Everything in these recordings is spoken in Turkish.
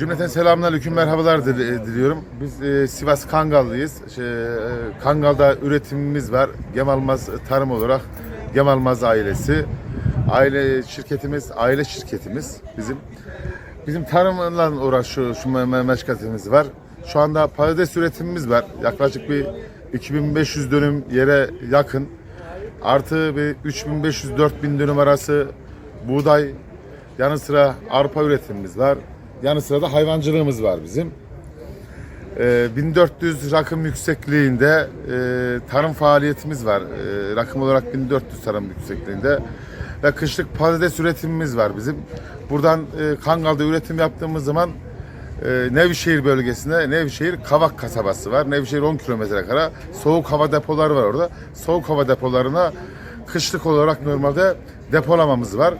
Cümleten selamünaleyküm, merhabalar dil- diliyorum. Biz e, Sivas Kangallıyız. Şey, e, Kangal'da üretimimiz var. Gemalmaz Tarım olarak Gemalmaz ailesi. Aile şirketimiz, aile şirketimiz bizim. Bizim tarımla uğraşıyor şu me- me- meşguliyetimiz var. Şu anda patates üretimimiz var. Yaklaşık bir 2500 dönüm yere yakın. Artı bir 3500-4000 dönüm arası buğday, yanı sıra arpa üretimimiz var. Yanı sıra da hayvancılığımız var bizim. Ee, 1400 rakım yüksekliğinde e, tarım faaliyetimiz var. Ee, rakım olarak 1400 tarım yüksekliğinde. Ve kışlık patates üretimimiz var bizim. Buradan e, Kangal'da üretim yaptığımız zaman e, Nevşehir bölgesinde Nevşehir Kavak kasabası var. Nevşehir 10 kilometre kara. Soğuk hava depoları var orada. Soğuk hava depolarına kışlık olarak normalde depolamamız var.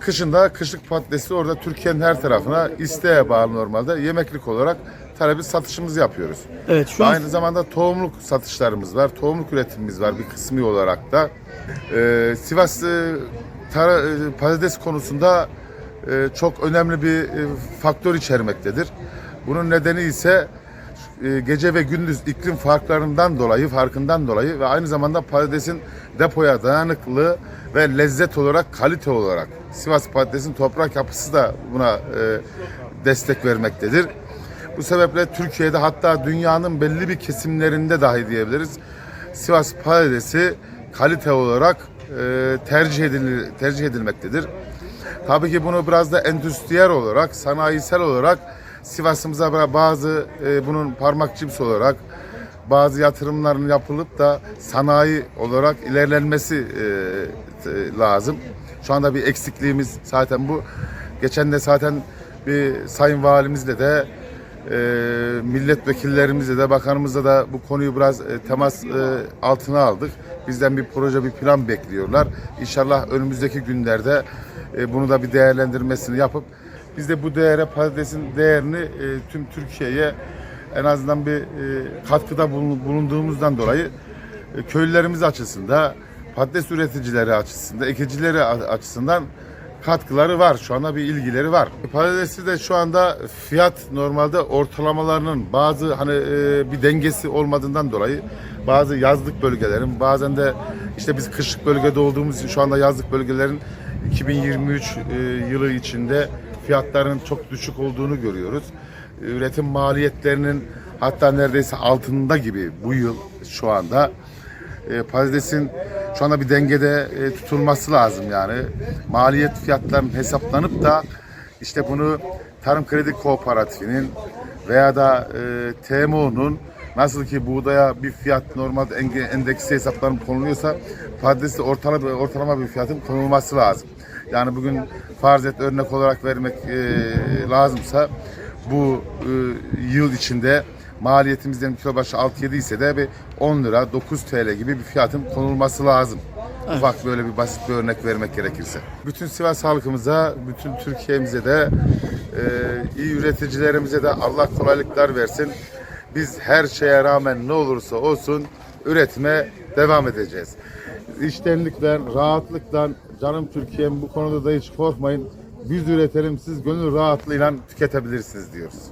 Kışında kışlık patatesi orada Türkiye'nin her tarafına isteğe bağlı normalde yemeklik olarak talebi satışımızı yapıyoruz. Evet şu an Aynı zamanda tohumluk satışlarımız var. Tohumluk üretimimiz var bir kısmı olarak da. Ee, Sivas e, tara- e, patates konusunda e, çok önemli bir e, faktör içermektedir. Bunun nedeni ise e, gece ve gündüz iklim farklarından dolayı, farkından dolayı ve aynı zamanda patatesin depoya dayanıklı ve lezzet olarak, kalite olarak Sivas patatesin toprak yapısı da buna e, destek vermektedir. Bu sebeple Türkiye'de hatta dünyanın belli bir kesimlerinde dahi diyebiliriz. Sivas patatesi kalite olarak e, tercih edilir, tercih edilmektedir. Tabii ki bunu biraz da endüstriyel olarak, sanayisel olarak Sivas'ımıza bazı e, bunun parmak cips olarak bazı yatırımların yapılıp da sanayi olarak ilerlenmesi e, lazım. Şu anda bir eksikliğimiz zaten bu. Geçen de zaten bir sayın valimizle de e, milletvekillerimizle de bakanımızla da bu konuyu biraz e, temas altına aldık. Bizden bir proje, bir plan bekliyorlar. İnşallah önümüzdeki günlerde bunu da bir değerlendirmesini yapıp biz de bu değere patatesin değerini tüm Türkiye'ye en azından bir e, katkıda bulun- bulunduğumuzdan dolayı e, köylülerimiz açısından, patates üreticileri açısından, ekicileri açısından katkıları var. Şu anda bir ilgileri var. Patatesi de şu anda fiyat normalde ortalamalarının bazı hani e, bir dengesi olmadığından dolayı bazı yazlık bölgelerin bazen de işte biz kışlık bölgede olduğumuz için şu anda yazlık bölgelerin 2023 e, yılı içinde fiyatların çok düşük olduğunu görüyoruz. Üretim maliyetlerinin hatta neredeyse altında gibi bu yıl şu anda e, patatesin şu anda bir dengede e, tutulması lazım yani. Maliyet fiyatlarının hesaplanıp da işte bunu Tarım Kredi Kooperatifinin veya da e, TMO'nun nasıl ki buğdaya bir fiyat normalde enge- endeksi hesaplanıp konuluyorsa patatesi ortalama, ortalama bir fiyatın konulması lazım. Yani bugün farz et örnek olarak vermek e, lazımsa bu e, yıl içinde maliyetimizden kilo başı 6-7 ise de bir 10 lira 9 TL gibi bir fiyatın konulması lazım. Ufak böyle bir basit bir örnek vermek gerekirse. Bütün Sivas halkımıza, bütün Türkiye'mize de e, iyi üreticilerimize de Allah kolaylıklar versin. Biz her şeye rağmen ne olursa olsun üretime devam edeceğiz. İştenlikten, rahatlıktan canım Türkiye'm bu konuda da hiç korkmayın. Biz üretelim, siz gönül rahatlığıyla tüketebilirsiniz diyoruz.